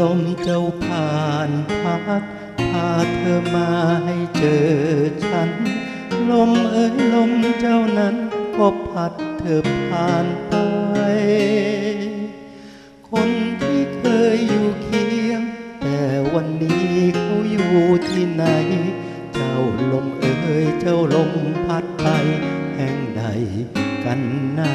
ลมเจ้าผ่านพัดพาเธอมาให้เจอฉัน ลมเอ้ยลมเจ้านั้น ก็พัดเธอผ่านไป คนที่เคยอยู่เคียง แต่วันนี้เขาอยู่ที่ไหน เจ้าลมเอ่ยเจ้าลมพัดไป แห่งใดกันนา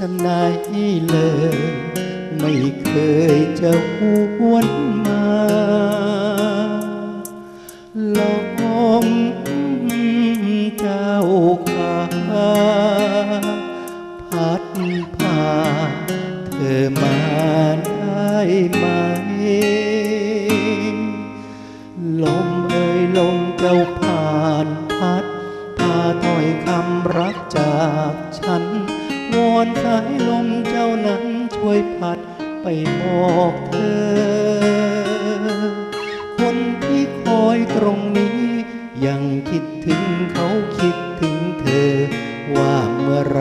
ฉันไหนเลย ไม่เคยจะหวนมาลมเจ้าขาพัดพาเธอมาได้ไหม ลมเอ่ยลมเจ้าผ่านพัดพาถ้อยคำรักจากฉัน วอนสายลมเจ้านั้นช่วยพัดไปบอกเธอ คนที่คอยตรงนี้ ยังคิดถึงเขาคิดถึงเธอ ว่าเมื่อไร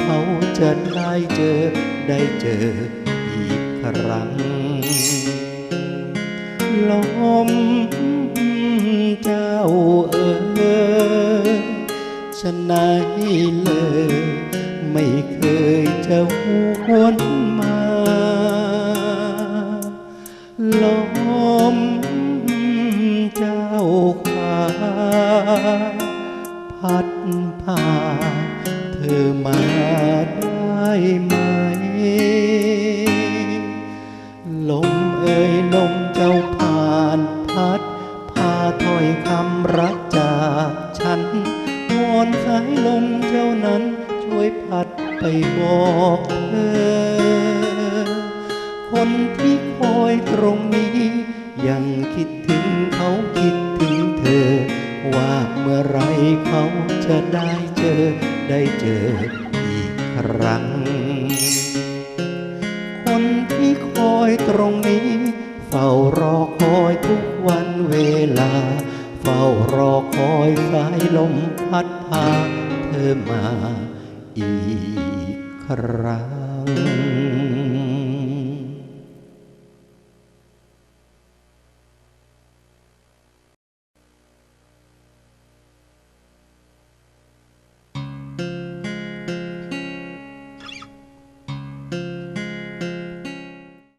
เขาจะได้เจอได้เจออีกครั้งลมเจ้าเอ๋ยฉันไหนเลย ไม่เคยจะหวนมาล้อมเจ้าขาพัดพาเธอมาได้ไหม ลมเอ่ยลมเจ้าผ่านพัด พาถ้อยคำรักจากฉันวอนสายลมเจ้านั้น วยพัดไปบอกเธอ คนที่คอยตรงนี้ ยังคิดถึงเขาคิดถึงเธอ ว่าเมื่อไรเขาจะได้เจอ ได้เจออีกครั้ง คนที่คอยตรงนี้ เฝ้ารอคอยทุกวันเวลา เฝ้ารอคอยสายลมพัดพาเธอมา อีกครั้ง